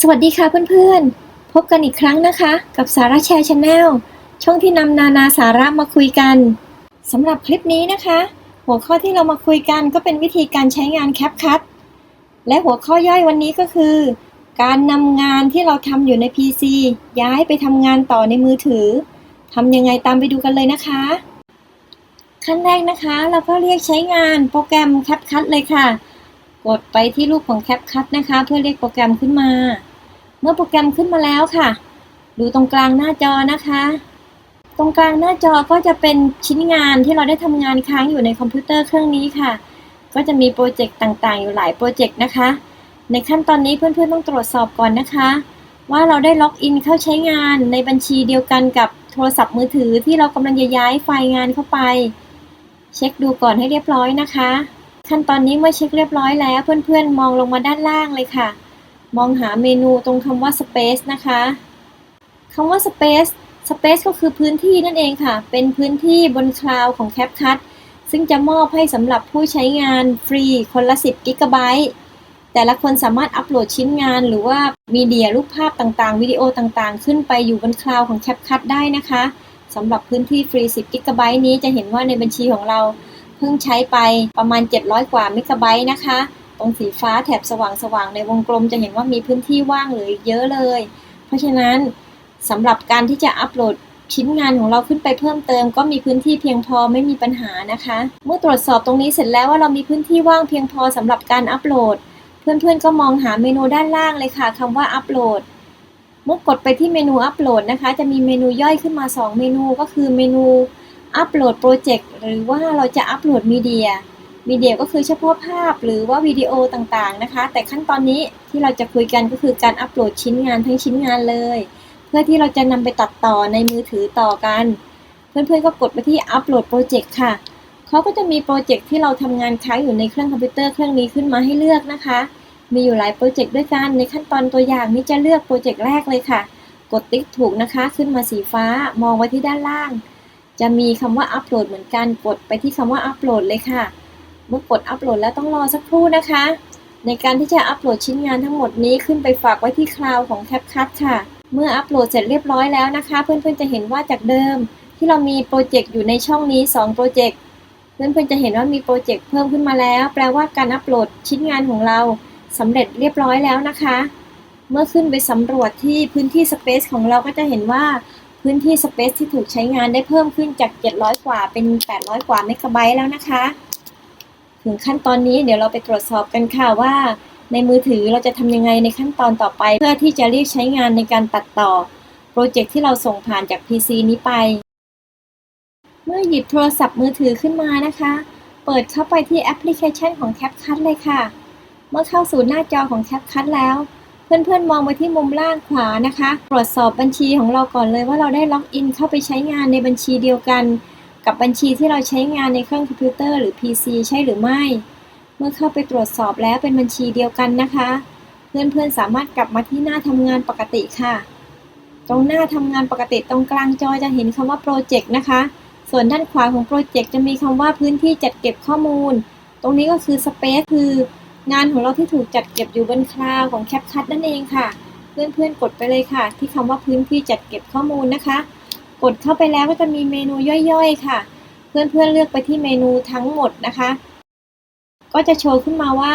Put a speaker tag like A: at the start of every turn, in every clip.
A: สวัสดีค่ะเพื่อนๆ พบกันอีกครั้งนะคะ กับสาระแชร์ชาแนลช่องที่นำนานาสาระมาคุยกันสำหรับคลิปนี้นะคะ หัวข้อที่เรามาคุยกันก็เป็นวิธีการใช้งาน CapCut และหัวข้อย่อยวันนี้ก็คือ การนำงานที่เราทำอยู่ใน PC ย้ายไปทำงานต่อในมือถือทำยังไงตามไปดูกันเลยนะคะ ขั้นแรกนะคะ เราก็เรียกใช้งานโปรแกรม CapCut เลยค่ะ กดไปที่รูปของ CapCut นะคะ เพื่อเรียกโปรแกรมขึ้นมา เมื่อโปรแกรมขึ้นมาแล้วค่ะ ดูตรงกลางหน้าจอนะคะ ตรงกลางหน้าจอก็จะเป็นชิ้นงานที่เราได้ทำงานค้างอยู่ในคอมพิวเตอร์เครื่องนี้ค่ะ ก็จะมีโปรเจกต์ต่างๆ อยู่หลายโปรเจกต์นะคะ ในขั้นตอนนี้เพื่อนๆต้องตรวจสอบก่อนนะคะ ว่าเราได้ล็อกอินเข้าใช้งานในบัญชีเดียวกันกับโทรศัพท์มือถือที่เรากำลังจะย้ายไฟล์งานเข้าไป เช็คดูก่อนให้เรียบร้อยนะคะ ขั้นตอนนี้เมื่อเช็คเรียบร้อยแล้ว เพื่อนๆ มองลงมาด้านล่างเลยค่ะ มองหาเมนูตรงคำว่า Space นะคะคำว่า Space Space ก็คือพื้นที่นั่นเองค่ะ เป็นพื้นที่บนคลาวของ CapCut ซึ่งจะมอบให้สำหรับผู้ใช้งานฟรีคนละ 10กิกะไบต์แต่ละคนสามารถอัปโหลดชิ้นงาน หรือว่ามีเดียรูปภาพต่างๆ วิดีโอต่างๆ ขึ้นไปอยู่บนคลาวของ CapCut ได้นะคะสำหรับพื้นที่ฟรี 10กิกะไบต์นี้จะเห็นว่าในบัญชีของเรา เพิ่งใช้ไปประมาณ 700 กว่าเมกะไบต์นะคะ ตรงสีฟ้าแถบสว่างๆในวงกลมจะเห็นว่ามีพื้นที่ว่างเหลือเยอะเลย เพราะฉะนั้นสำหรับการที่จะอัปโหลดชิ้นงานของเราขึ้นไปเพิ่มเติม ก็มีพื้นที่เพียงพอไม่มีปัญหานะคะ เมื่อตรวจสอบตรงนี้เสร็จแล้วว่าเรามีพื้นที่ว่างเพียงพอสำหรับการอัปโหลด เพื่อนๆก็มองหาเมนูด้านล่างเลยค่ะคำว่าอัปโหลดเมื่อกดไปที่เมนูอัปโหลดนะคะ จะมีเมนูย่อยขึ้นมา 2 เมนูก็คือเมนู อัปโหลดโปรเจกต์หรือว่าเราจะอัปโหลดมีเดียมีเดียก็คือเฉพาะภาพหรือว่าวิดีโอต่างๆนะคะ แต่ขั้นตอนนี้ที่เราจะคุยกันก็คือการอัปโหลดชิ้นงานทั้งชิ้นงานเลย เพื่อที่เราจะนำไปตัดต่อในมือถือต่อกัน เพื่อนๆก็กดไปที่อัปโหลดโปรเจกต์ค่ะเขาก็จะมีโปรเจกต์ที่เราทำงานค้างอยู่ในเครื่องคอมพิวเตอร์เครื่องนี้ขึ้นมาให้เลือกนะคะ มีอยู่หลายโปรเจกต์ด้วยกันในขั้นตอนตัวอย่างนี้จะเลือกโปรเจกต์แรกเลยค่ะ กดติ๊กถูกนะคะ ขึ้นมาสีฟ้ามองไว้ที่ด้านล่าง จะมีคำว่าอัปโหลดเหมือนกันกดไปที่คำว่าอัปโหลดเลยค่ะ เมื่อกดอัปโหลดแล้วต้องรอสักครู่นะคะ ในการที่จะอัปโหลดชิ้นงานทั้งหมดนี้ขึ้นไปฝากไว้ที่คลาวด์ของ CapCut ค่ะ เมื่ออัปโหลดเสร็จเรียบร้อยแล้วนะคะ เพื่อนๆจะเห็นว่าจากเดิม ที่เรามีโปรเจกต์อยู่ในช่องนี้2โปรเจกต์เพื่อนๆจะเห็นว่ามีโปรเจกต์เพิ่มขึ้นมาแล้ว แปลว่าการอัปโหลดชิ้นงานของเราสำเร็จเรียบร้อยแล้วนะคะ เมื่อขึ้นไปสำรวจที่พื้นที่ Space ของเราก็จะเห็นว่า พื้นที่ Space ที่ถูกใช้งานได้เพิ่มขึ้นจาก 700 กว่าเป็น 800 กว่าเมกะไบต์แล้วนะคะ ถึงขั้นตอนนี้เดี๋ยวเราไปตรวจสอบกันค่ะว่า ในมือถือเราจะทำยังไงในขั้นตอนต่อไป เพื่อที่จะเรียกใช้งานในการตัดต่อ โปรเจกต์ที่เราส่งผ่านจาก PC นี้ไป เมื่อหยิบโทรศัพท์มือถือขึ้นมานะคะ เปิดเข้าไปที่แอปพลิเคชันของ CapCut เลยค่ะ เมื่อเข้าสู่หน้าจอของ CapCut แล้ว เพื่อนๆ มองไปที่มุมล่างขวานะคะ ตรวจสอบบัญชีของเราก่อนเลยว่าเราได้ล็อกอินเข้าไปใช้งานในบัญชีเดียวกัน กับบัญชีที่เราใช้งานในเครื่องคอมพิวเตอร์หรือ PC ใช่หรือไม่ เมื่อเข้าไปตรวจสอบแล้วเป็นบัญชีเดียวกันนะคะ เพื่อนๆ สามารถกลับมาที่หน้าทำงานปกติค่ะ ตรงหน้าทำงานปกติตรงกลางจอจะเห็นคำว่าโปรเจกต์นะคะ ส่วนด้านขวาของโปรเจกต์จะมีคำว่าพื้นที่จัดเก็บข้อมูล ตรงนี้ก็คือ Space คือ งานของเราที่ถูกจัดเก็บอยู่บนคลาวของ CapCut นั่นเองค่ะ เพื่อนๆกดไปเลยค่ะ ที่คำว่าพื้นที่จัดเก็บข้อมูลนะคะ กดเข้าไปแล้วก็จะมีเมนูย่อยๆค่ะ เพื่อนๆเลือกไปที่เมนูทั้งหมดนะคะ ก็จะโชว์ขึ้นมาว่า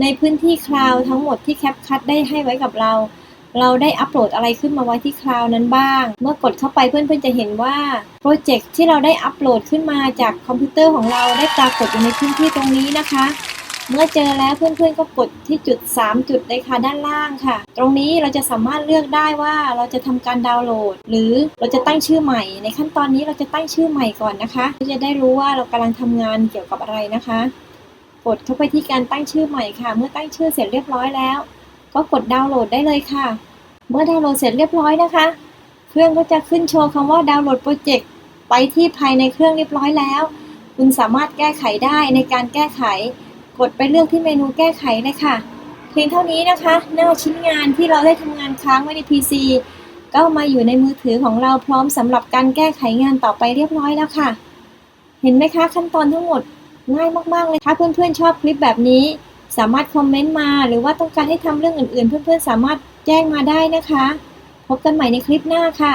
A: ในพื้นที่คลาวทั้งหมดที่ CapCut ได้ให้ไว้กับเรา เราได้อัปโหลดอะไรขึ้นมาไว้ที่คลาวนั้นบ้าง เมื่อกดเข้าไปเพื่อนๆจะเห็นว่าโปรเจกต์ที่เราได้อัปโหลดขึ้นมาจากคอมพิวเตอร์ของเราได้ปรากฏอยู่ในพื้นที่ตรงนี้นะคะ เมื่อเจอแล้วเพื่อนๆก็กดที่จุด 3 จุดเลยค่ะด้านล่างค่ะ ตรงนี้เราจะสามารถเลือกได้ว่าเราจะทำการดาวน์โหลด หรือเราจะตั้งชื่อใหม่ ในขั้นตอนนี้เราจะตั้งชื่อใหม่ก่อนนะคะเพื่อจะได้รู้ว่าเรากำลังทำงานเกี่ยวกับอะไรนะคะ กดเข้าไปที่การตั้งชื่อใหม่ค่ะ เมื่อตั้งชื่อเสร็จเรียบร้อยแล้ว ก็กดดาวน์โหลดได้เลยค่ะ เมื่อดาวน์โหลดเสร็จเรียบร้อยนะคะ เครื่องก็จะขึ้นโชว์คำว่าดาวน์โหลดโปรเจกต์ไปที่ภายในเครื่องเรียบร้อยแล้ว คุณสามารถแก้ไขได้ในการแก้ไข กดไปเลือกที่เมนูแก้ไขเลยค่ะ เพียงเท่านี้นะคะ หน้าชิ้นงานที่เราได้ทำงานค้างไว้ใน PC ก็มาอยู่ในมือถือของเราพร้อมสำหรับการแก้ไขงานต่อไปเรียบร้อยแล้วค่ะ เห็นไหมคะขั้นตอนทั้งหมดง่ายมากๆเลยถ้าเพื่อนๆชอบคลิปแบบนี้ สามารถคอมเมนต์มาหรือว่าต้องการให้ทำเรื่องอื่นๆ เพื่อนๆสามารถแจ้งมาได้นะคะ พบกันใหม่ในคลิปหน้าค่ะ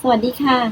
A: สวัสดีค่ะ